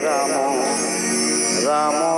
Ramo, Ramo.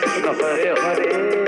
빨리해 요. 빨 리.